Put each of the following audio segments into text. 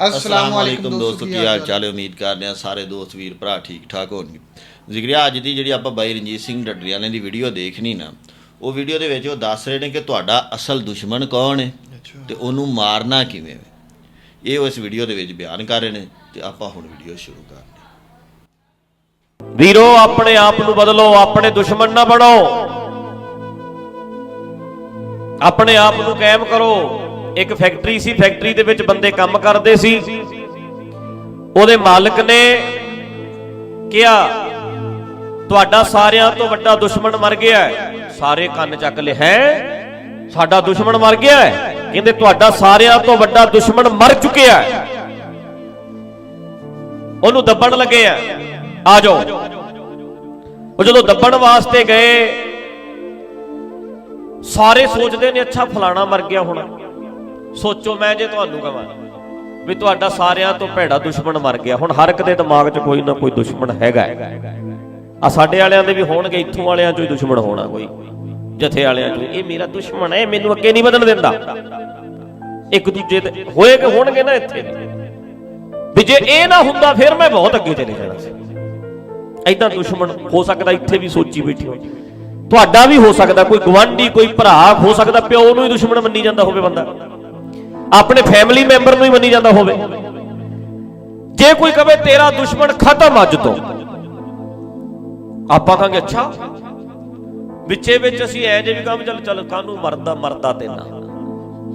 ਅਸਲਾਮ ਵਾਲੇਕੁਮ ਦੋਸਤੋ ਕੀ ਹਾਲ ਚਾਲ ਹੈ ਉਮੀਦ ਕਰਦੇ ਹਾਂ ਸਾਰੇ ਦੋਸਤ ਵੀਰ ਭਰਾ ਠੀਕ ਠਾਕ ਹੋਣਗੇ ਜ਼ਿਕਰਿਆ ਅੱਜ ਦੀ ਜਿਹੜੀ ਆਪਾਂ ਬਾਈ ਰਣਜੀਤ ਸਿੰਘ ਡੱਡਰੀ ਵਾਲਿਆਂ ਦੀ ਵੀਡੀਓ ਦੇਖਣੀ ਨਾ ਉਹ ਵੀਡੀਓ ਦੇ ਵਿੱਚ ਉਹ ਦੱਸ ਰਹੇ ਨੇ ਕਿ ਤੁਹਾਡਾ ਅਸਲ ਦੁਸ਼ਮਣ ਕੌਣ ਹੈ ਤੇ ਉਹਨੂੰ ਮਾਰਨਾ ਕਿਵੇਂ ਹੈ ਇਹ ਉਹ ਇਸ ਵੀਡੀਓ ਦੇ ਵਿੱਚ ਬਿਆਨ ਕਰ ਰਹੇ ਨੇ ਤੇ ਆਪਾਂ ਹੁਣ ਵੀਡੀਓ ਸ਼ੁਰੂ ਕਰਦੇ ਵੀਰੋ ਆਪਣੇ ਆਪ ਨੂੰ ਬਦਲੋ ਆਪਣੇ ਦੁਸ਼ਮਣ ਨਾ ਬਣੋ ਆਪਣੇ ਆਪ ਨੂੰ ਕਾਇਮ ਕਰੋ ਇੱਕ ਫੈਕਟਰੀ ਸੀ, ਫੈਕਟਰੀ ਦੇ ਵਿੱਚ ਬੰਦੇ ਕੰਮ ਕਰਦੇ ਸੀ। ਉਹਦੇ ਮਾਲਕ ਨੇ ਕਿਹਾ, ਤੁਹਾਡਾ ਸਾਰਿਆਂ ਤੋਂ ਵੱਡਾ ਦੁਸ਼ਮਣ ਮਰ ਗਿਆ ਸਾਰੇ ਕੰਨ ਚੱਕ ਲਏ, ਹੈ? ਸਾਡਾ ਦੁਸ਼ਮਣ ਮਰ ਗਿਆ ਕਹਿੰਦੇ, ਤੁਹਾਡਾ ਸਾਰਿਆਂ ਤੋਂ ਵੱਡਾ ਦੁਸ਼ਮਣ ਮਰ ਚੁੱਕਿਆ ਉਹਨੂੰ ਦੱਬਣ ਲੱਗੇ ਆ। ਆ ਜਾਓ। ਉਹ ਜਦੋਂ ਦੱਬਣ ਵਾਸਤੇ ਗਏ, ਸਾਰੇ ਸੋਚਦੇ ਨੇ, ਅੱਛਾ, ਫਲਾਣਾ ਮਰ ਗਿਆ ਹੁਣ। ਸੋਚੋ ਮੈਂ ਜੇ ਤੁਹਾਨੂੰ ਕਹਾਂ ਵੀ ਤੁਹਾਡਾ ਸਾਰਿਆਂ ਤੋਂ ਭੈੜਾ ਦੁਸ਼ਮਣ ਮਰ ਗਿਆ। ਹੁਣ ਹਰ ਇੱਕ ਦੇ ਦਿਮਾਗ 'ਚ ਕੋਈ ਨਾ ਕੋਈ ਦੁਸ਼ਮਣ ਹੈਗਾ ਆ ਸਾਡੇ ਵਾਲਿਆਂ ਦੇ ਵੀ ਹੋਣਗੇ, ਇੱਥੋਂ ਵਾਲਿਆਂ 'ਚੋਂ ਹੀ ਦੁਸ਼ਮਣ ਹੋਣਾ ਕੋਈ। ਜਥੇ ਵਾਲਿਆਂ 'ਚੋਂ ਇਹ ਮੇਰਾ ਦੁਸ਼ਮਣ ਹੈ ਮੈਨੂੰ ਅੱਗੇ ਨਹੀਂ ਵਧਣ ਦਿੰਦਾ। ਇੱਕ ਦੂਜੇ ਤੇ ਹੋਏ ਕਿ ਹੋਣਗੇ ਨਾ ਇੱਥੇ? ਵੀ ਜੇ ਇਹ ਨਾ ਹੁੰਦਾ, ਫਿਰ ਮੈਂ ਬਹੁਤ ਅੱਗੇ ਚਲੇ ਜਾਣਾ ਸੀ। ਐਦਾਂ ਦੁਸ਼ਮਣ ਹੋ ਸਕਦਾ, ਇੱਥੇ ਵੀ ਸੋਚੀ ਬੈਠੀ ਹੋ ਤੁਹਾਡਾ ਵੀ ਹੋ ਸਕਦਾ, ਕੋਈ ਗਵਾਂਢੀ ਕੋਈ ਭਰਾ ਹੋ ਸਕਦਾ, ਪਿਓ ਨੂੰ ਹੀ ਦੁਸ਼ਮਣ ਮੰਨੀ ਜਾਂਦਾ ਹੋਵੇ ਬੰਦਾ। ਆਪਣੇ ਫੈਮਿਲੀ ਮੈਂਬਰ ਨੂੰ ਹੀ ਮੰਨੀ ਜਾਂਦਾ ਹੋਵੇ। ਜੇ ਕੋਈ ਕਵੇ ਤੇਰਾ ਦੁਸ਼ਮਣ ਖਤਮ ਅੱਜ ਤੋਂ, ਆਪਾਂ ਕਹਾਂਗੇ, ਅੱਛਾ, ਵਿੱਚੇ ਵਿੱਚ ਅਸੀਂ ਐ ਜੇ ਵੀ ਕੰਮ ਚੱਲ ਚੱਲ, ਕਾਹਨੂੰ ਮਰਦਾ ਮਰਦਾ ਤੇ ਨਾ।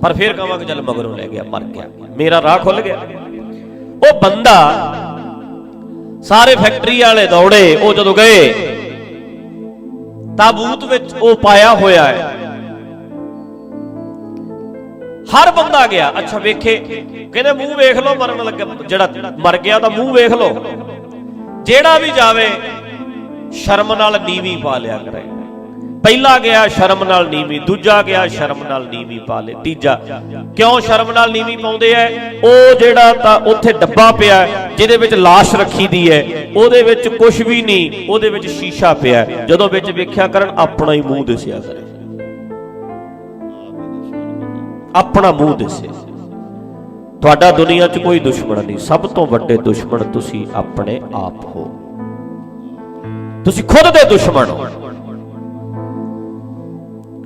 ਪਰ ਫਿਰ ਕਹਾਂਗੇ, ਚੱਲ, ਮਗਰੋਂ ਲੈ ਗਿਆ, ਮਰ ਗਿਆ। ਮੇਰਾ ਰਾਹ ਖੁੱਲ ਗਿਆ। ਉਹ ਬੰਦਾ, ਸਾਰੇ ਫੈਕਟਰੀ ਵਾਲੇ ਦੌੜੇ, ਉਹ ਜਦੋਂ ਗਏ, ਤਾਬੂਤ ਵਿੱਚ ਉਹ ਪਾਇਆ ਹੋਇਆ ਹੈ। ਹਰ ਬੰਦਾ ਗਿਆ, ਅੱਛਾ ਵੇਖੇ। ਕਹਿੰਦੇ ਮੂੰਹ ਵੇਖ ਲਓ, ਮਰਨ ਲੱਗਾ, ਜਿਹੜਾ ਮਰ ਗਿਆ ਤਾਂ ਮੂੰਹ ਵੇਖ ਲਓ। ਜਿਹੜਾ ਵੀ ਜਾਵੇ, ਸ਼ਰਮ ਨਾਲ ਨੀਵੀਂ ਪਾ ਲਿਆ ਕਰੇ। ਪਹਿਲਾ ਗਿਆ, ਸ਼ਰਮ ਨਾਲ ਨੀਵੀਂ, ਦੂਜਾ ਗਿਆ, ਸ਼ਰਮ ਨਾਲ ਨੀਵੀਂ ਪਾ ਲੇ। ਤੀਜਾ, ਕਿਉਂ ਸ਼ਰਮ ਨਾਲ ਨੀਵੀਂ ਪਾਉਂਦੇ ਐ? ਉਹ ਜਿਹੜਾ ਤਾਂ ਉੱਥੇ ਡੱਬਾ ਪਿਆ, ਜਿਹਦੇ ਵਿੱਚ লাশ ਰੱਖੀ ਦੀ ਹੈ ਉਹਦੇ ਵਿੱਚ ਕੁਝ ਵੀ ਨਹੀਂ, ਉਹਦੇ ਵਿੱਚ ਸ਼ੀਸ਼ਾ ਪਿਆ। ਜਦੋਂ ਵਿੱਚ ਵੇਖਿਆ ਕਰਨ, ਆਪਣਾ ਹੀ ਮੂੰਹ ਦਿਸਿਆ ਕਰੇ। ਆਪਣਾ ਮੂੰਹ ਦਿਸੇ। ਤੁਹਾਡਾ ਦੁਨੀਆ 'ਚ ਕੋਈ ਦੁਸ਼ਮਣ ਨਹੀਂ। ਸਭ ਤੋਂ ਵੱਡੇ ਦੁਸ਼ਮਣ ਤੁਸੀਂ ਆਪਣੇ ਆਪ ਹੋ। ਤੁਸੀਂ ਖੁਦ ਦੇ ਦੁਸ਼ਮਣ ਹੋ।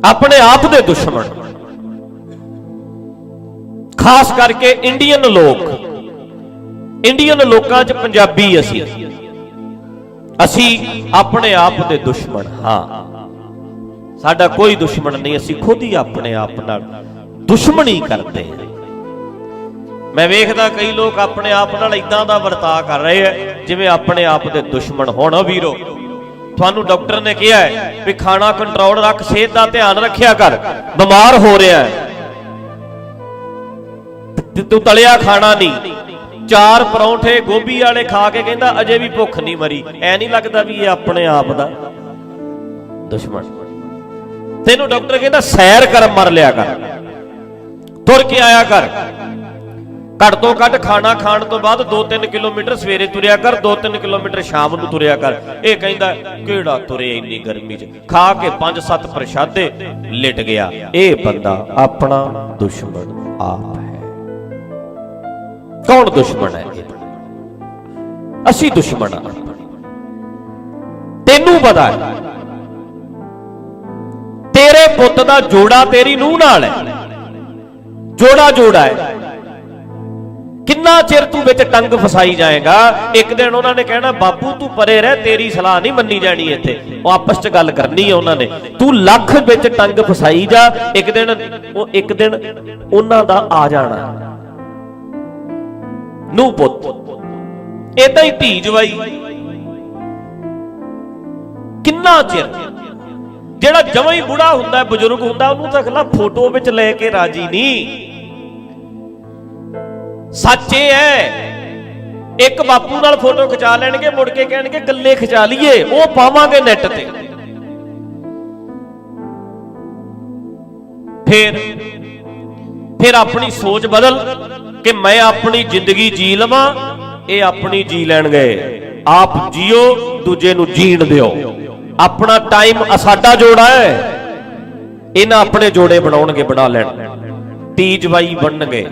ਆਪਣੇ ਆਪ ਦੇ ਦੁਸ਼ਮਣ। ਖਾਸ ਕਰਕੇ ਇੰਡੀਅਨ ਲੋਕ। ਇੰਡੀਅਨ ਲੋਕਾਂ 'ਚ ਪੰਜਾਬੀ ਅਸੀਂ। ਅਸੀਂ ਆਪਣੇ ਆਪ ਦੇ ਦੁਸ਼ਮਣ। ਹਾਂ। ਸਾਡਾ ਕੋਈ ਦੁਸ਼ਮਣ ਨਹੀਂ। ਅਸੀਂ ਖੁਦ ਹੀ ਆਪਣੇ ਆਪ ਨਾਲ ਦੁਸ਼ਮਣੀ ਕਰਦੇ ਹਾਂ ਮੈਂ ਵੇਖਦਾ ਕਈ ਲੋਕ ਆਪਣੇ ਆਪ ਨਾਲ ਇਦਾਂ ਦਾ ਵਰਤਾਅ ਕਰ ਰਹੇ ਆ, ਜਿਵੇਂ ਆਪਣੇ ਆਪ ਦੇ ਦੁਸ਼ਮਣ ਹੋਣ ਵੀਰੋ। ਤੁਹਾਨੂੰ ਡਾਕਟਰ ਨੇ ਕਿਹਾ ਹੈ ਵੀ ਖਾਣਾ ਕੰਟਰੋਲ ਰੱਖ, ਸਿਹਤ ਦਾ ਧਿਆਨ ਰੱਖਿਆ ਕਰ, ਬਿਮਾਰ ਹੋ ਰਿਹਾ ਹੈ। ਤੂੰ ਤਲਿਆ ਖਾਣਾ ਨਹੀਂ। ਚਾਰ ਪਰੌਂਠੇ ਗੋਭੀ ਵਾਲੇ ਖਾ ਕੇ ਕਹਿੰਦਾ ਅਜੇ ਵੀ ਭੁੱਖ ਨਹੀਂ ਮਰੀ। ਐ ਨਹੀਂ ਲੱਗਦਾ ਵੀ ਇਹ ਆਪਣੇ ਆਪ ਦਾ ਦੁਸ਼ਮਣ। ਤੈਨੂੰ ਡਾਕਟਰ ਕਹਿੰਦਾ ਸੈਰ ਕਰ ਮਰ ਲਿਆ ਕਰ। ਤੁਰ ਕੇ ਆਇਆ ਕਰ ਘੱਟ ਤੋਂ ਘੱਟ ਖਾਣਾ ਖਾਣ ਤੋਂ ਬਾਅਦ 2-3 ਕਿਲੋਮੀਟਰ ਸਵੇਰੇ ਤੁਰਿਆ ਕਰ 2-3 ਕਿਲੋਮੀਟਰ ਸ਼ਾਮ ਨੂੰ ਤੁਰਿਆ ਕਰ। ਇਹ ਕਹਿੰਦਾ, ਕਿਹੜਾ ਤੁਰੇ ਇੰਨੀ ਗਰਮੀ 'ਚ? ਖਾ ਕੇ 5-7 ਪ੍ਰਸ਼ਾਦੇ ਲਿਟ ਗਿਆ। ਇਹ ਬੰਦਾ ਆਪਣਾ ਦੁਸ਼ਮਣ ਆਪ ਹੈ। ਕੌਣ ਦੁਸ਼ਮਣ ਹੈ ਅਸੀਂ ਦੁਸ਼ਮਣ ਆ ਤੈਨੂੰ ਪਤਾ ਹੈ। ਤੇਰੇ ਪੁੱਤ ਦਾ ਜੋੜਾ ਤੇਰੀ ਨੂੰਹ ਨਾਲ ਹੈ। ਜੋੜਾ ਜੋੜਾ ਹੈ ਕਿੰਨਾ ਚਿਰ ਤੂੰ ਵਿੱਚ ਟੰਗ ਫਸਾਈ ਜਾਏਗਾ? ਇੱਕ ਦਿਨ ਉਹਨਾਂ ਨੇ ਕਹਿਣਾ, ਬਾਪੂ, ਤੂੰ ਪਰੇ ਰਹਿ, ਤੇਰੀ ਸਲਾਹ ਨਹੀਂ ਮੰਨੀ ਜਾਣੀ ਇੱਥੇ। ਉਹ ਆਪਸ 'ਚ ਗੱਲ ਕਰਨੀ ਹੈ ਉਹਨਾਂ ਨੇ। ਤੂੰ ਲੱਖ ਵਿੱਚ ਟੰਗ ਫਸਾਈ ਜਾ। ਇੱਕ ਦਿਨ ਉਹ, ਇੱਕ ਦਿਨ ਉਹਨਾਂ ਦਾ ਆ ਜਾਣਾ। ਨੂੰ ਪੁੱਤ ਇਦਾਂ ਹੀ ਧੀ ਜਵਾਈ। ਕਿੰਨਾ ਚਿਰ? ਜਿਹੜਾ ਜਮਾਂ ਹੀ ਬੁੜਾ ਹੁੰਦਾ, ਬਜ਼ੁਰਗ ਹੁੰਦਾ, ਉਹਨੂੰ ਤਾਂ ਅਗਲਾ ਫੋਟੋ ਵਿੱਚ ਲੈ ਕੇ ਰਾਜੀ ਨਹੀਂ। ਸੱਚ ਇਹ ਹੈ, ਇੱਕ ਬਾਪੂ ਨਾਲ ਫੋਟੋ ਖਿਚਾ ਲੈਣਗੇ, ਮੁੜ ਕੇ ਕਹਿਣਗੇ ਗੱਲੇ ਖਿਚਾ ਲਈਏ, ਉਹ ਪਾਵਾਂਗੇ ਨੈਟ ਤੇ। ਫਿਰ ਫਿਰ ਆਪਣੀ ਸੋਚ ਬਦਲ ਕਿ ਮੈਂ ਆਪਣੀ ਜ਼ਿੰਦਗੀ ਜੀ ਲਵਾਂ, ਇਹ ਆਪਣੀ ਜੀ ਲੈਣਗੇ ਆਪ ਜੀਓ, ਦੂਜੇ ਨੂੰ ਜੀਣ ਦਿਓ। ਆਪਣਾ ਟਾਈਮ ਸਾਡਾ ਜੋੜਾ ਹੈ, ਇਹਨਾਂ ਆਪਣੇ ਜੋੜੇ ਬਣਾਉਣਗੇ, ਬਣਾ ਲੈਣ। ਤੀ ਜਵਾਈ ਬਣਨਗੇ।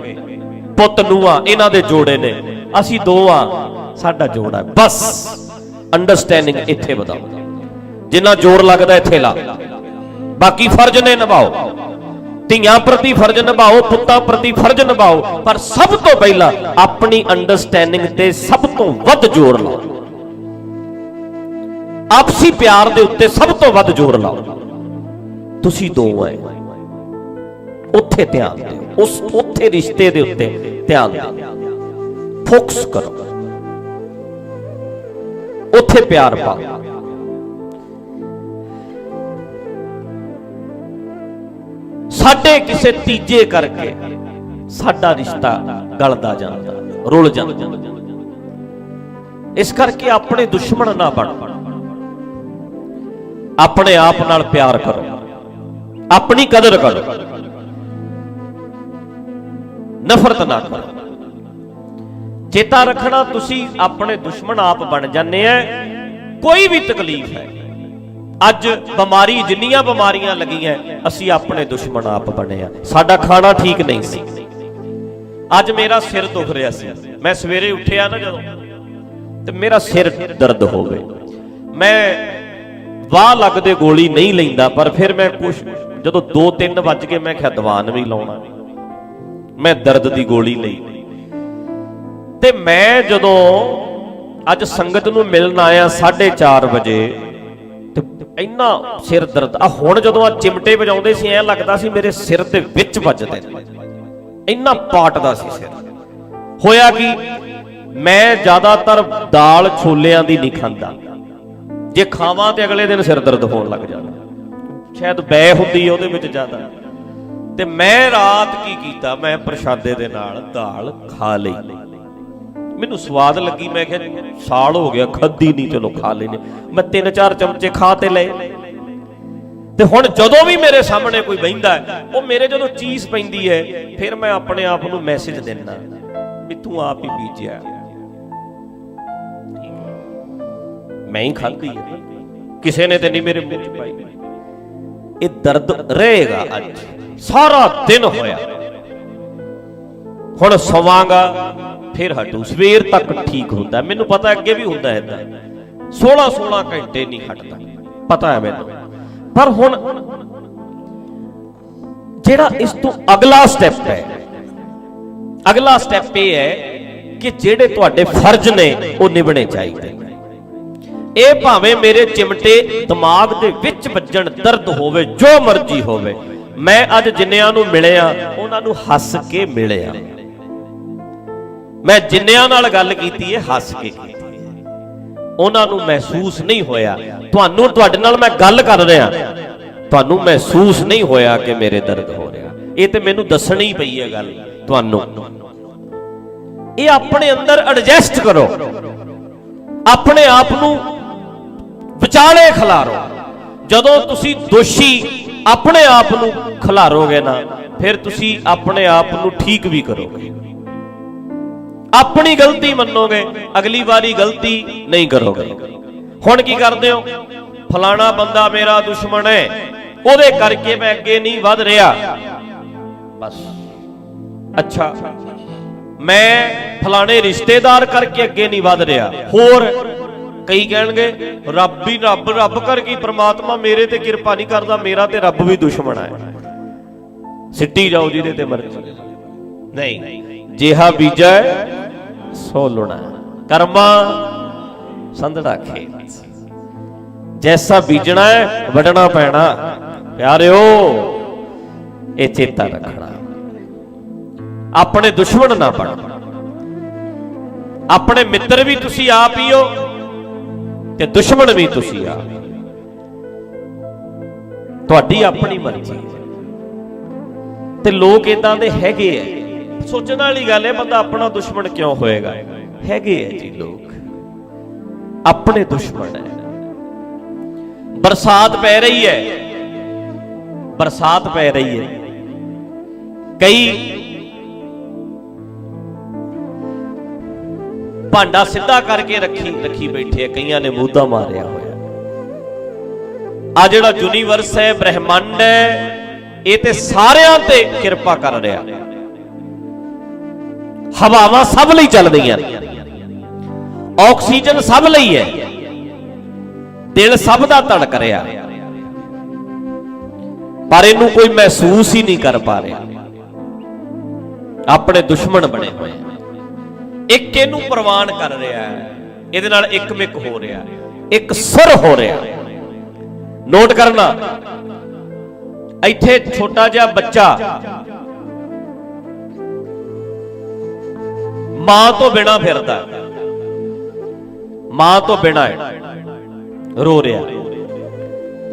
ਪੁੱਤ ਨੂੰਹਾਂ ਇਹਨਾਂ ਦੇ ਜੋੜੇ ਨੇ। ਅਸੀਂ ਦੋ ਆ, ਸਾਡਾ ਜੋੜਾ ਹੈ। ਬਸ ਅੰਡਰਸਟੈਂਡਿੰਗ ਇੱਥੇ ਵਧਾਓ। ਜਿੰਨਾ ਜ਼ੋਰ ਲੱਗਦਾ ਇੱਥੇ ਲਾ। ਬਾਕੀ ਫਰਜ਼ ਨੇ ਨਿਭਾਓ। ਧੀਆਂ ਪ੍ਰਤੀ ਫਰਜ਼ ਨਿਭਾਓ, ਪੁੱਤਾਂ ਪ੍ਰਤੀ ਫਰਜ਼ ਨਿਭਾਓ। ਪਰ ਸਭ ਤੋਂ ਪਹਿਲਾਂ ਆਪਣੀ ਅੰਡਰਸਟੈਂਡਿੰਗ ਤੇ ਸਭ ਤੋਂ ਵੱਧ ਜ਼ੋਰ ਲਾਓ। ਆਪਸੀ ਪਿਆਰ ਦੇ ਉੱਤੇ ਸਭ ਤੋਂ ਵੱਧ ਜ਼ੋਰ ਲਾਓ। ਤੁਸੀਂ ਦੋ ਐ। ਉੱਥੇ ਧਿਆਨ ਦਿਓ। ਉਸ ਉੱਥੇ ਰਿਸ਼ਤੇ ਦੇ ਉੱਤੇ ਧਿਆਨ ਦਿਓ ਫੋਕਸ ਕਰੋ। ਉੱਥੇ ਪਿਆਰ ਪਾਓ ਸਾਡੇ ਕਿਸੇ ਤੀਜੇ ਕਰਕੇ ਸਾਡਾ ਰਿਸ਼ਤਾ ਗਲਦਾ ਜਾਂਦਾ, ਰੁੱਲ ਜਾਂਦਾ। ਇਸ ਕਰਕੇ ਆਪਣੇ ਦੁਸ਼ਮਣ ਨਾ ਬਣ। ਆਪਣੇ ਆਪ ਨਾਲ ਪਿਆਰ ਕਰੋ। ਆਪਣੀ ਕਦਰ ਕਰੋ। ਨਫ਼ਰਤ ਨਾ ਕਰੋ। ਚੇਤਾ ਰੱਖਣਾ ਤੁਸੀਂ ਆਪਣੇ ਦੁਸ਼ਮਣ ਆਪ ਬਣ ਜਾਂਦੇ ਆ ਕੋਈ ਵੀ ਤਕਲੀਫ ਹੈ। ਅੱਜ ਬਿਮਾਰੀ ਜਿੰਨੀਆਂ ਬਿਮਾਰੀਆਂ ਲੱਗੀਆਂ, ਅਸੀਂ ਆਪਣੇ ਦੁਸ਼ਮਣ ਆਪ ਬਣੇ ਆ। ਸਾਡਾ ਖਾਣਾ ਠੀਕ ਨਹੀਂ ਸੀ। ਅੱਜ ਮੇਰਾ ਸਿਰ ਦੁਖ ਰਿਹਾ ਸੀ। ਮੈਂ ਸਵੇਰੇ ਉੱਠਿਆ ਨਾ ਜਦੋਂ, ਤੇ ਮੇਰਾ ਸਿਰ ਦਰਦ ਹੋ ਗਈ ਮੈਂ ਵਾਹ ਲੱਗਦੇ ਗੋਲੀ ਨਹੀਂ ਲੈਂਦਾ, ਪਰ ਫਿਰ ਮੈਂ ਕੁਛ ਜਦੋਂ 2-3 ਵੱਜ ਕੇ ਮੈਂ ਕਿਹਾ, ਦਵਾਨ ਵੀ ਲਾਉਣਾ। ਮੈਂ ਦਰਦ ਦੀ ਗੋਲੀ ਲਈ। ਤੇ ਮੈਂ ਜਦੋਂ ਅੱਜ ਸੰਗਤ ਨੂੰ ਮਿਲਣ ਆਇਆ 4:30 ਵਜੇ, ਤੇ ਇੰਨਾ ਸਿਰ ਦਰਦ। ਆ ਹੁਣ ਜਦੋਂ ਆ ਚਿਮਟੇ ਵਜਾਉਂਦੇ ਸੀ, ਐ ਲੱਗਦਾ ਸੀ ਮੇਰੇ ਸਿਰ ਦੇ ਵਿੱਚ ਵੱਜਦੇ ਨੇ। ਇੰਨਾ ਪਾਟਦਾ ਸੀ ਸਿਰ। ਹੋਇਆ ਕੀ, ਮੈਂ ਜ਼ਿਆਦਾਤਰ ਦਾਲ ਛੋਲਿਆਂ ਦੀ ਨਹੀਂ ਖਾਂਦਾ। ਜੇ ਖਾਵਾਂ ਤੇ ਅਗਲੇ ਦਿਨ ਸਿਰ ਦਰਦ ਹੋਣ ਲੱਗ ਜਾਂਦਾ। ਸ਼ਾਇਦ ਬੈ ਹੁੰਦੀ ਉਹਦੇ ਵਿੱਚ ਜ਼ਿਆਦਾ। ਤੇ ਮੈਂ ਰਾਤ ਕੀ ਕੀਤਾ? ਮੈਂ ਪ੍ਰਸ਼ਾਦੇ ਦੇ ਨਾਲ ਦਾਲ ਖਾ ਲਈ। ਮੈਨੂੰ ਸਵਾਦ ਲੱਗੀ, ਮੈਂ ਕਿਹਾ ਸਾਲ ਹੋ ਗਿਆ, ਖਾਦੀ ਨਹੀਂ ਚਲੋ ਖਾ ਲੈਨੇ। ਮੈਂ ਤਿੰਨ ਚਾਰ ਚਮਚੇ ਖਾ ਤੇ ਲਏ। ਤੇ ਹੁਣ ਜਦੋਂ ਵੀ ਮੇਰੇ ਸਾਹਮਣੇ ਕੋਈ ਬਹਿੰਦਾ ਉਹ ਮੇਰੇ ਜਦੋਂ ਚੀਜ਼ ਪੈਂਦੀ ਹੈ, ਫਿਰ ਮੈਂ ਆਪਣੇ ਆਪ ਨੂੰ ਮੈਸੇਜ ਦਿੰਦਾ, ਵੀ ਤੂੰ ਆਪ ਹੀ ਬੀਜਿਆ ਮੈਂ ਹੀ ਖਾਧੀ ਹੈ। ਕਿਸੇ ਨੇ ਤੇ ਨਹੀਂ ਮੇਰੇ ਮੂੰਹ 'ਚ ਪਾਈ। ਇਹ ਦਰਦ ਰਹੇਗਾ ਅੱਜ। ਸਾਰਾ ਦਿਨ ਹੋਇਆ। ਹੁਣ ਸਵਾਂਗਾ, ਫਿਰ ਹਟੂ। ਸਵੇਰ ਤੱਕ ਠੀਕ ਹੁੰਦਾ। ਮੈਨੂੰ ਪਤਾ ਅੱਗੇ ਵੀ ਹੁੰਦਾ ਇਦਾਂ। 16 16 ਘੰਟੇ ਨਹੀਂ ਹਟਦਾ। ਪਤਾ ਹੈ ਮੈਨੂੰ। ਪਰ ਹੁਣ ਜਿਹੜਾ ਇਸ ਤੋਂ ਅਗਲਾ ਸਟੈਪ ਹੈ, ਅਗਲਾ ਸਟੈਪ ਇਹ ਹੈ ਕਿ ਜਿਹੜੇ ਤੁਹਾਡੇ ਫਰਜ਼ ਨੇ, ਉਹ ਨਿਭਣੇ ਚਾਹੀਦੇ। ਇਹ ਭਾਵੇਂ ਮੇਰੇ ਚਿਮਟੇ ਦਿਮਾਗ ਦੇ ਵਿੱਚ ਵੱਜਣ, ਦਰਦ ਹੋਵੇ, ਜੋ ਮਰਜ਼ੀ ਹੋਵੇ ਮੈਂ ਅੱਜ ਜਿੰਨਿਆਂ ਨੂੰ ਮਿਲਿਆ, ਉਹਨਾਂ ਨੂੰ ਹੱਸ ਕੇ ਮਿਲਿਆ। ਮੈਂ ਜਿੰਨਿਆਂ ਨਾਲ ਗੱਲ ਕੀਤੀ ਹੈ ਹੱਸ ਕੇ ਕੀਤੀ। ਉਹਨਾਂ ਨੂੰ ਮਹਿਸੂਸ ਨਹੀਂ ਹੋਇਆ, ਤੁਹਾਨੂੰ, ਤੁਹਾਡੇ ਨਾਲ ਮੈਂ ਗੱਲ ਕਰ ਰਿਹਾ। ਤੁਹਾਨੂੰ ਮਹਿਸੂਸ ਨਹੀਂ ਹੋਇਆ ਕਿ ਮੇਰੇ ਦਰਦ ਹੋ ਰਿਹਾ। ਇਹ ਤੇ ਮੈਨੂੰ ਦੱਸਣੀ ਪਈ ਹੈ ਗੱਲ, ਤੁਹਾਨੂੰ। ਇਹ ਆਪਣੇ ਅੰਦਰ ਐਡਜਸਟ ਕਰੋ। ਆਪਣੇ ਆਪ ਨੂੰ ਵਿਚਾਲੇ ਖਿਲਾਰੋ। ਜਦੋਂ ਤੁਸੀਂ ਦੋਸ਼ੀ ਆਪਣੇ ਆਪ ਨੂੰ ਖਿਲਾਰੋਗੇ ਨਾ, ਫਿਰ ਤੁਸੀਂ ਆਪਣੇ ਆਪ ਨੂੰ ਠੀਕ ਵੀ ਕਰੋਗੇ। ਆਪਣੀ ਗਲਤੀ ਮੰਨੋਗੇ, ਅਗਲੀ ਵਾਰੀ ਗਲਤੀ ਨਹੀਂ ਕਰੋਗੇ। ਹੁਣ ਕੀ ਕਰਦੇ ਹੋ? ਫਲਾਣਾ ਬੰਦਾ ਮੇਰਾ ਦੁਸ਼ਮਣ ਹੈ, ਉਹਦੇ ਕਰਕੇ ਮੈਂ ਅੱਗੇ ਨਹੀਂ ਵਧ ਰਿਹਾ। ਬਸ। ਅੱਛਾ। ਮੈਂ ਫਲਾਣੇ ਰਿਸ਼ਤੇਦਾਰ ਕਰਕੇ ਅੱਗੇ ਨਹੀਂ ਵਧ ਰਿਹਾ। ਹੋਰ ਕਈ ਕਹਿਣਗੇ, ਰੱਬ ਹੀ ਰੱਬ ਰੱਬ ਕਰ ਹੀ ਪ੍ਰਮਾਤਮਾ ਮੇਰੇ ਤੇ ਕਿਰਪਾ ਨਹੀਂ ਕਰਦਾ, ਮੇਰਾ ਤੇ ਰੱਬ ਵੀ ਦੁਸ਼ਮਣ ਹੈ। ਸਿੱਟੀ ਜਾਓ ਜਿਹਦੇ ਤੇ ਮਰਜ਼ੀ। ਨਹੀਂ, ਜਿਹਾ ਬੀਜਾ, ਸੋ ਲੁਣਾ। ਕਰਮਾ ਸੰਧੜਾ ਖੇਤ। ਜੈਸਾ ਬੀਜਣਾ ਹੈ ਵਡਣਾ ਪੈਣਾ। ਪਿਆਰਿਓ, ਇਹ ਚੇਤਾ ਰੱਖਣਾ। ਆਪਣੇ ਦੁਸ਼ਮਣ ਨਾ ਬਣ। ਆਪਣੇ ਮਿੱਤਰ ਵੀ ਤੁਸੀਂ ਆਪ ਹੀ ਹੋ। ਤੇ ਦੁਸ਼ਮਣ ਵੀ ਤੁਸੀਂ ਆ। ਤੁਹਾਡੀ ਆਪਣੀ ਮਰਜ਼ੀ। ਤੇ ਲੋਕ ਇਦਾਂ ਦੇ ਹੈਗੇ ਐ। ਸੋਚਣ ਵਾਲੀ ਗੱਲ ਹੈ ਬੰਦਾ ਆਪਣਾ ਦੁਸ਼ਮਣ ਕਿਉਂ ਹੋਏਗਾ? ਹੈਗੇ ਐ ਜੀ ਲੋਕ। ਆਪਣੇ ਦੁਸ਼ਮਣ ਹੈ ਬਰਸਾਤ ਪੈ ਰਹੀ ਹੈ ਬਰਸਾਤ ਪੈ ਰਹੀ ਹੈ ਕਈ ਭਾਂਡਾ ਸਿੱਧਾ ਕਰਕੇ ਰੱਖੀ ਰੱਖੀ ਬੈਠੇ ਆ, ਕਈਆਂ ਨੇ ਮੂਧਾ ਮਾਰਿਆ ਹੋਇਆ। ਆ ਜਿਹੜਾ ਯੂਨੀਵਰਸ ਹੈ, ਬ੍ਰਹਿਮੰਡ ਹੈ, ਇਹ ਤੇ ਸਾਰਿਆਂ ਤੇ ਕਿਰਪਾ ਕਰ ਰਿਹਾ। ਹਵਾਵਾਂ ਸਭ ਲਈ ਚੱਲਦੀਆਂ ਨੇ। ਆਕਸੀਜਨ ਸਭ ਲਈ ਹੈ। ਦਿਲ ਸਭ ਦਾ ਧੜਕ ਰਿਹਾ। ਪਰ ਇਹਨੂੰ ਕੋਈ ਮਹਿਸੂਸ ਹੀ ਨਹੀਂ ਕਰ ਪਾ ਰਿਹਾ। ਆਪਣੇ ਦੁਸ਼ਮਣ ਬਣੇ ਹੋਏ ਆ। ਇੱਕ ਇਹਨੂੰ ਪ੍ਰਵਾਨ ਕਰ ਰਿਹਾ ਹੈ, ਇਹਦੇ ਨਾਲ ਇੱਕ ਮਿਕ ਹੋ ਰਿਹਾ ਇੱਕ ਸੁਰ ਹੋ ਰਿਹਾ ਨੋਟ ਕਰਨਾ, ਇੱਥੇ ਛੋਟਾ ਜਿਹਾ ਬੱਚਾ ਮਾਂ ਤੋਂ ਬਿਨਾ ਫਿਰਦਾ ਮਾਂ ਤੋਂ ਬਿਨਾ ਹੈ। ਰੋ ਰਿਹਾ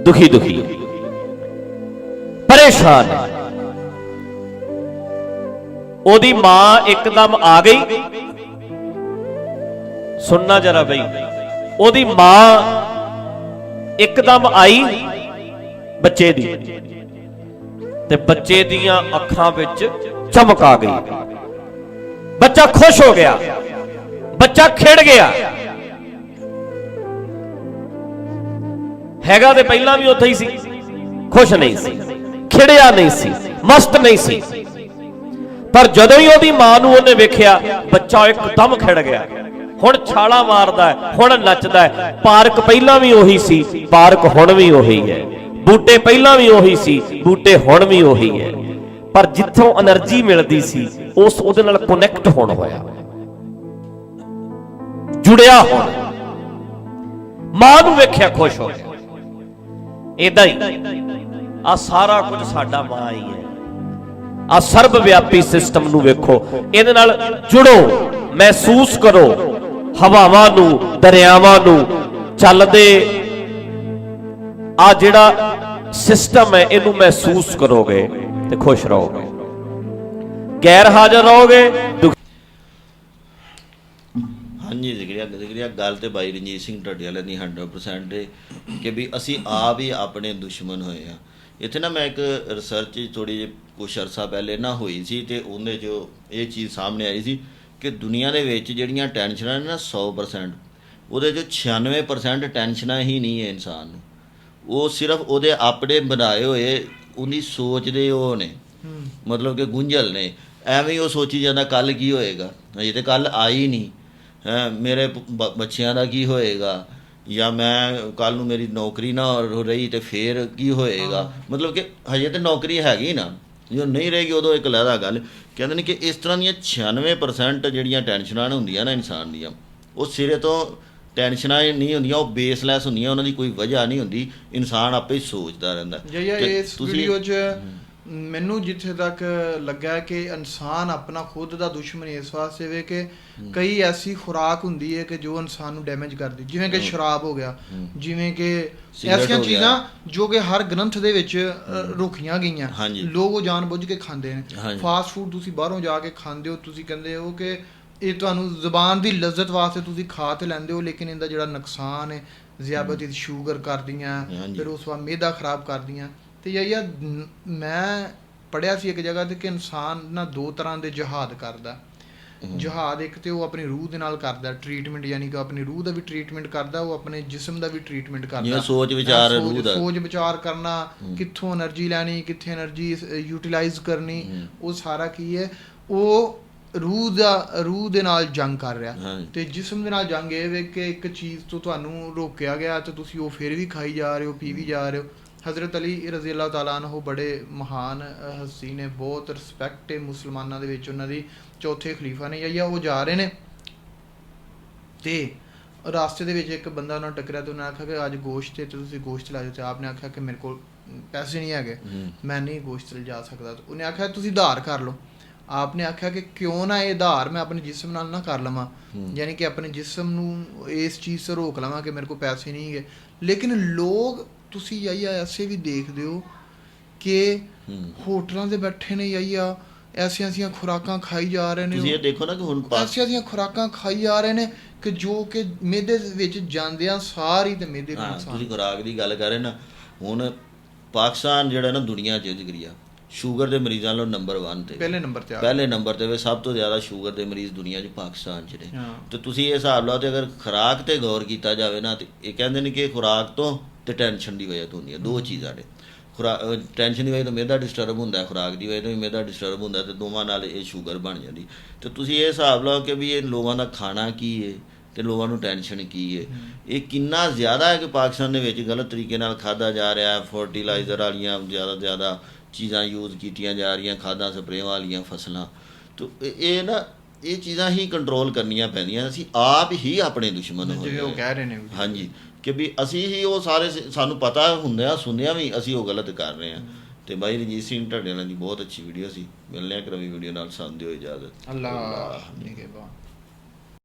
ਦੁਖੀ ਦੁਖੀ ਪਰੇਸ਼ਾਨ ਉਹਦੀ ਮਾਂ ਇੱਕਦਮ ਆ ਗਈ। ਸੁਣਨਾ ਜਰਾ ਬਈ। ਉਹਦੀ ਮਾਂ ਇੱਕਦਮ ਆਈ ਬੱਚੇ ਦੀ। ਤੇ ਬੱਚੇ ਦੀਆਂ ਅੱਖਾਂ ਵਿੱਚ ਚਮਕ ਆ ਗਈ। ਬੱਚਾ ਖੁਸ਼ ਹੋ ਗਿਆ। ਬੱਚਾ ਖਿੜ ਗਿਆ। ਹੈਗਾ ਤੇ ਪਹਿਲਾਂ ਵੀ ਉੱਥੇ ਹੀ ਸੀ। ਖੁਸ਼ ਨਹੀਂ ਸੀ। ਖਿੜਿਆ ਨਹੀਂ ਸੀ। ਮਸਤ ਨਹੀਂ ਸੀ। ਪਰ ਜਦੋਂ ਹੀ ਉਹਦੀ ਮਾਂ ਨੂੰ ਉਹਨੇ ਵੇਖਿਆ, ਬੱਚਾ ਇੱਕਦਮ ਖਿੜ ਗਿਆ। ਹੁਣ ਛਾਲਾ ਮਾਰਦਾ ਹੈ, ਹੁਣ ਨੱਚਦਾ ਹੈ। ਪਾਰਕ ਪਹਿਲਾਂ ਵੀ ਉਹੀ ਸੀ, ਪਾਰਕ ਹੁਣ ਵੀ ਉਹੀ ਹੈ। ਬੂਟੇ ਪਹਿਲਾਂ ਵੀ ਉਹੀ ਸੀ, ਬੂਟੇ ਹੁਣ ਵੀ ਉਹੀ ਹੈ। ਪਰ ਜਿੱਥੋਂ એનર્ਜੀ ਮਿਲਦੀ ਸੀ, ਉਸ ਉਹਦੇ ਨਾਲ ਕਨੈਕਟ ਹੋਣ ਹੋਇਆ। ਜੁੜਿਆ ਹੋਣ। ਮਾਂ ਨੂੰ ਵੇਖਿਆ ਖੁਸ਼ ਹੋ ਗਿਆ ਇਦਾਂ ਹੀ, ਆ ਸਾਰਾ ਕੁਝ ਸਾਡਾ ਮਾਂ ਹੀ ਹੈ। ਆ ਸਰਬ ਵਿਆਪੀ ਸਿਸਟਮ ਨੂੰ ਵੇਖੋ। ਇਹਦੇ ਨਾਲ ਜੁੜੋ, ਮਹਿਸੂਸ ਕਰੋ। ਹਵਾਵਾਂ ਨੂੰ, ਦਰਿਆਵਾਂ ਨੂੰ ਚੱਲਦੇ ਆ ਜਿਹੜਾ ਸਿਸਟਮ ਹੈ, ਇਹਨੂੰ ਮਹਿਸੂਸ ਕਰੋਗੇ ਤੇ ਖੁਸ਼ ਰਹੋਗੇ। ਗੈਰ ਹਾਜ਼ਰ ਰਹੋਗੇ ਹਾਂਜੀ ਜ਼ਿਕਰੀਆ ਜ਼ਿਕਰੀਆ ਗੱਲ ਤੇ ਬਾਈ ਰਣਜੀਤ ਸਿੰਘ ਢੱਡੀ ਵਾਲੇ ਦੀ 100% ਹੈ ਕਿ ਵੀ ਅਸੀਂ ਆਪ ਹੀ ਆਪਣੇ ਦੁਸ਼ਮਣ ਹੋਏ ਆ। ਇੱਥੇ ਨਾ ਮੈਂ ਇੱਕ ਰਿਸਰਚ ਥੋੜੀ ਜਿਹੀ ਕੁਛ ਅਰਸਾ ਪਹਿਲੇ ਨਾ ਹੋਈ ਸੀ ਤੇ ਉਹਦੇ 'ਚ ਇਹ ਚੀਜ਼ ਸਾਹਮਣੇ ਆਈ ਸੀ ਕਿ ਦੁਨੀਆ ਦੇ ਵਿੱਚ ਜਿਹੜੀਆਂ ਟੈਨਸ਼ਨਾਂ ਨੇ ਨਾ 100% ਉਹਦੇ 'ਚ 96% ਟੈਨਸ਼ਨਾਂ ਹੀ ਨਹੀਂ ਹੈ ਇਨਸਾਨ ਨੂੰ। ਉਹ ਸਿਰਫ ਉਹਦੇ ਆਪਣੇ ਬਣਾਏ ਹੋਏ ਉਹਦੀ ਸੋਚ ਦੇ ਉਹ ਨੇ। ਮਤਲਬ ਕਿ ਗੁੰਝਲ ਨੇ। ਐਵੇਂ ਉਹ ਸੋਚੀ ਜਾਂਦਾ ਕੱਲ ਕੀ ਹੋਏਗਾ? ਅਜੇ ਤੇ ਕੱਲ ਆਈ ਨਹੀਂ। ਹੈ ਮੇਰੇ ਬੱਚਿਆਂ ਦਾ ਕੀ ਹੋਏਗਾ? ਜਾਂ ਮੈਂ ਕੱਲ ਨੂੰ ਮੇਰੀ ਨੌਕਰੀ ਨਾ ਹੋ ਰਹੀ ਤੇ ਫੇਰ ਕੀ ਹੋਏਗਾ? ਮਤਲਬ ਕਿ ਹਜੇ ਤੇ ਨੌਕਰੀ ਹੈਗੀ ਨਾ। ਜਦੋਂ ਨਹੀਂ ਰਹੇਗੀ ਉਦੋਂ ਇੱਕ ਲਹਿਦਾ ਗੱਲ। ਕਹਿੰਦੇ ਨੇ ਕਿ ਇਸ ਤਰ੍ਹਾਂ ਦੀਆਂ 96% ਜਿਹੜੀਆਂ ਟੈਨਸ਼ਨਾਂ ਨੇ ਹੁੰਦੀਆਂ ਨਾ ਇਨਸਾਨ ਦੀਆਂ ਉਹ ਸਿਰੇ ਤੋਂ ਟੈਨਸ਼ਨਾਂ ਨਹੀਂ ਹੁੰਦੀਆਂ ਉਹ ਬੇਸਲੈਸ ਹੁੰਦੀਆਂ ਉਹਨਾਂ ਦੀ ਕੋਈ ਵਜ੍ਹਾ ਨਹੀਂ ਹੁੰਦੀ ਇਨਸਾਨ ਆਪੇ ਹੀ ਸੋਚਦਾ ਰਹਿੰਦਾ। ਜਈਆ ਇਸ ਵੀਡੀਓ 'ਚ ਮੈਨੂੰ ਜਿੱਥੇ ਤੱਕ ਲੱਗਾ ਕਿ ਇਨਸਾਨ ਆਪਣਾ ਖੁਦ ਦਾ ਦੁਸ਼ਮਣ ਇਸ ਵਾਸਤੇ ਵੇ ਕਿ ਕਈ ਐਸੀ ਖੁਰਾਕ ਹੁੰਦੀ ਹੈ ਕਿ ਜੋ ਇਨਸਾਨ ਨੂੰ ਡੈਮੇਜ ਕਰਦੀ ਜਿਵੇਂ ਕਿ ਸ਼ਰਾਬ ਹੋ ਗਿਆ ਜਿਵੇਂ ਕਿ ਐਸੀਆਂ। ਚੀਜ਼ਾਂ ਜੋ ਕਿ ਹਰ ਗ੍ਰੰਥ ਦੇ ਵਿੱਚ ਰੋਕੀਆਂ ਗਈਆਂ। ਲੋਕ ਉਹ ਜਾਣਬੁੱਝ ਕੇ ਖਾਂਦੇ ਨੇ। ਫਾਸਟ ਫੂਡ ਤੁਸੀਂ ਬਾਹਰੋਂ ਜਾ ਕੇ ਖਾਂਦੇ ਹੋ ਤੁਸੀਂ ਕਹਿੰਦੇ ਹੋ ਕਿ ਇਹ ਤੁਹਾਨੂੰ ਜ਼ੁਬਾਨ ਦੀ ਲਜ਼ਤ ਵਾਸਤੇ ਤੁਸੀਂ ਖਾ ਤੇ ਲੈਂਦੇ ਹੋ ਲੇਕਿਨ ਇਹਦਾ ਜਿਹੜਾ ਨੁਕਸਾਨ ਹੈ ਜ਼ਿਆਬਤੀ ਸ਼ੂਗਰ ਕਰਦੀਆਂ। ਫਿਰ ਉਸ ਬਾਅਦ ਮਿਹਦਾ ਖਰਾਬ ਕਰਦੀਆਂ। ਤੇ ਯਈਆ ਮੈਂ ਪੜਿਆ ਸੀ ਇੱਕ ਜਗ੍ਹਾ ਤੇ ਕਿ ਇਨਸਾਨ ਨਾ ਦੋ ਤਰ੍ਹਾਂ ਦੇ ਜਹਾਦ ਕਰਦਾ। ਜਹਾਦ ਇੱਕ ਤੇ ਉਹ ਆਪਣੀ ਰੂਹ ਦੇ ਨਾਲ ਕਰਦਾ ਟ੍ਰੀਟਮੈਂਟ ਯਾਨੀ ਕਿ ਆਪਣੀ ਰੂਹ ਦਾ ਵੀ ਟ੍ਰੀਟਮੈਂਟ ਕਰਦਾ ਉਹ ਆਪਣੇ ਜਿਸਮ ਦਾ ਵੀ ਟ੍ਰੀਟਮੈਂਟ ਕਰਦਾ। ਜਿਵੇਂ ਸੋਚ ਵਿਚਾਰ ਰੂਹ ਦਾ। ਸੋਚ ਵਿਚਾਰ ਕਰਨਾ ਕਿੱਥੋਂ એનર્ਜੀ ਲੈਣੀ ਕਿੱਥੇ એનર્ਜੀ ਯੂਟਿਲਾਈਜ਼ ਕਰਨੀ ਉਹ ਸਾਰਾ ਕੀ ਹੈ ਉਹ ਰੂਹ ਦਾ ਰੂਹ ਦੇ ਨਾਲ ਜੰਗ ਕਰ ਰਿਹਾ। ਤੇ ਜਿਸਮ ਦੇ ਨਾਲ ਜੰਗ ਇਹ ਵੇ ਕਿ ਇੱਕ ਚੀਜ਼ ਤੋਂ ਤੁਹਾਨੂੰ ਰੋਕਿਆ ਗਿਆ ਤੇ ਤੁਸੀਂ ਉਹ ਫਿਰ ਵੀ ਖਾਈ ਜਾ ਰਹੇ ਹੋ ਪੀ ਵੀ ਜਾ ਰਹੇ ਹੋ। ਹਜ਼ਰਤ ਅਲੀ ਰਜ਼ੀ ਅੱਲਾਹ ਤਾਲਾ ਅਨਹੂ ਬੜੇ ਮਹਾਨ ਹਸਤੀ ਨੇ ਬਹੁਤ ਰਿਸਪੈਕਟ ਹੈ ਮੁਸਲਮਾਨਾਂ ਦੇ ਵਿੱਚ ਉਹਨਾਂ ਦੀ ਚੌਥੇ ਖਲੀਫਾ ਨੇ ਜਾਂ ਉਹ ਜਾ ਰਹੇ ਨੇ ਤੇ ਰਾਸਤੇ ਦੇ ਵਿੱਚ ਇੱਕ ਬੰਦਾ ਉਹਨਾਂ ਟੱਕਰਿਆ ਤੇ ਉਹਨਾਂ ਆਖਿਆ ਕਿ ਅੱਜ ਗੋਸ਼ਤ ਹੈ ਤੇ ਤੁਸੀਂ ਗੋਸ਼ਤ ਲੈ ਜਾਓ ਤੇ ਆਪਨੇ ਆਖਿਆ ਕਿ ਮੇਰੇ ਕੋਲ ਪੈਸੇ ਨਹੀਂ ਹੈਗੇ। ਮੈਂ ਨਹੀਂ ਗੋਸ਼ਤ ਲੈ ਜਾ ਸਕਦਾ। ਤੇ ਉਹਨੇ ਆਖਿਆ ਤੁਸੀਂ ਉਧਾਰ ਕਰ ਲਓ। ਆਪਨੇ ਆਖਿਆ ਕਿ ਕਿਉਂ ਨਾ ਇਹ ਉਧਾਰ ਮੈਂ ਆਪਣੇ ਜਿਸਮ ਨਾਲ ਨਾ ਕਰ ਲਵਾਂ। ਯਾਨੀ ਕਿ ਆਪਣੇ ਜਿਸਮ ਨੂੰ ਇਸ ਚੀਜ਼ ਤੋਂ ਰੋਕ ਲਵਾਂ ਕਿ ਮੇਰੇ ਕੋਲ ਪੈਸੇ ਨਹੀਂ ਹੈਗੇ। ਲੇਕਿਨ ਲੋਕ ਤੁਸੀਂ ਯਾਇਆ ਐਸੇ ਵੀ ਦੇਖਦੇ ਹੋ ਕਿ। ਹੋਟਲਾਂ ਤੇ ਬੈਠੇ ਨੇ ਯਾਇਆ ਐਸੀਆਂ ਐਸੀਆਂ ਖੁਰਾਕਾਂ ਖਾਈ ਜਾ ਰਹੇ ਨੇ ਤੁਸੀਂ ਇਹ ਦੇਖੋ ਨਾ ਕਿ ਹੁਣ ਐਸੀਆਂ ਐਸੀਆਂ ਖੁਰਾਕਾਂ ਖਾਈ ਜਾ ਰਹੇ ਨੇ ਕਿ ਜੋ ਕਿ ਮਿਹਦੇ ਦੇ ਵਿੱਚ ਜਾਂਦਿਆਂ ਸਾਰੀ ਤੇ ਮਿਹਦੇ ਨੂੰ ਨੁਕਸਾਨ ਤੁਸੀਂ ਖੁਰਾਕ ਦੀ ਗੱਲ ਕਰ ਰਹੇ ਨਾ ਹੁਣ ਪਾਕਿਸਤਾਨ ਜਿਹੜਾ ਨਾ ਦੁਨੀਆ 'ਚ ਜਿਗਰੀਆ ਸ਼ੂਗਰ ਦੇ ਮਰੀਜ਼ਾਂ ਲੋ ਨੰਬਰ 1 ਤੇ। ਪਹਿਲੇ ਨੰਬਰ ਤੇ ਆ ਪਹਿਲੇ ਨੰਬਰ ਤੇ ਵੇ ਸਭ ਤੋਂ ਜ਼ਿਆਦਾ ਸ਼ੂਗਰ ਦੇ ਮਰੀਜ਼ ਦੁਨੀਆ 'ਚ ਪਾਕਿਸਤਾਨ 'ਚ ਨੇ। ਤੇ ਤੁਸੀਂ ਇਹ ਹਿਸਾਬ ਲਾਓ ਤੇ ਅਗਰ ਖੁਰਾਕ ਤੇ ਗੌਰ ਕੀਤਾ ਜਾਵੇ ਨਾ ਤੇ ਇਹ ਕਹਿੰਦੇ ਨੇ ਕਿ ਖੁਰਾਕ ਤੋਂ ਤੇ ਟੈਨਸ਼ਨ ਦੀ ਵਜ੍ਹਾ ਤੋਂ ਹੁੰਦੀ ਹੈ ਦੋ ਚੀਜ਼ਾਂ ਨੇ। ਖੁਰਾ ਟੈਨਸ਼ਨ ਦੀ ਵਜ੍ਹਾ ਤੋਂ ਮਿਹਦਾ ਡਿਸਟਰਬ ਹੁੰਦਾ ਹੈ, ਖੁਰਾਕ ਦੀ ਵਜ੍ਹਾ ਤੋਂ ਵੀ ਮਿਹਦਾ ਡਿਸਟਰਬ ਹੁੰਦਾ ਤੇ ਦੋਵਾਂ ਨਾਲ ਇਹ ਸ਼ੂਗਰ ਬਣ ਜਾਂਦੀ। ਤੇ ਤੁਸੀਂ ਇਹ ਹਿਸਾਬ ਲਾਓ ਕਿ ਵੀ ਇਹ ਲੋਕਾਂ ਦਾ ਖਾਣਾ ਕੀ ਹੈ ਤੇ ਲੋਕਾਂ ਨੂੰ ਟੈਨਸ਼ਨ ਕੀ ਹੈ ਇਹ ਕਿੰਨਾ ਜ਼ਿਆਦਾ ਹੈ ਕਿ ਪਾਕਿਸਤਾਨ ਦੇ ਵਿੱਚ ਗਲਤ ਤਰੀਕੇ ਨਾਲ ਖਾਦਾ ਜਾ ਰਿਹਾ ਹੈ ਫਰਟੀਲਾਈਜ਼ਰ ਵਾਲੀਆਂ ਜ਼ਿਆਦਾ ਜ਼ਿਆਦਾ ਚੀਜ਼ਾਂ ਯੂਜ਼ ਕੀਤੀਆਂ ਜਾ ਰਹੀਆਂ ਖਾਦਾਂ ਸਪਰੇਆਂ ਵਾਲੀਆਂ ਫਸਲਾਂ। ਤੋ ਇਹ- ਨਾ ਇਹ ਚੀਜ਼ਾਂ ਹੀ ਕੰਟਰੋਲ ਕਰਨੀਆਂ ਪੈਂਦੀਆਂ। ਅਸੀਂ ਆਪ ਹੀ ਆਪਣੇ ਦੁਸ਼ਮਣ ਹੋ ਜਿਵੇਂ ਉਹ ਕਹਿ ਰਹੇ ਨੇ। ਹਾਂਜੀ। ਕਿ ਵੀ ਅਸੀਂ ਹੀ ਉਹ ਸਾਰੇ ਸ- ਸਾਨੂੰ ਪਤਾ ਹੁੰਦਿਆਂ ਸੁਣਿਆ ਵੀ ਅਸੀਂ ਉਹ ਗਲਤ ਕਰ ਰਹੇ ਹਾਂ। ਤੇ ਬਾਈ ਰਣਜੀਤ ਸਿੰਘ ਢੱਡੇਲਾਂ ਦੀ ਬਹੁਤ ਅੱਛੀ ਵੀਡੀਓ ਸੀ। ਮਿਲਨੇ ਆ ਨਵੀਂ ਵੀਡੀਓ ਨਾਲ। ਸਾਨੂੰ ਦਿਓ ਇਜਾਜ਼ਤ ਅੱਲਾਹ ਨਿਗਹਿਬਾਨ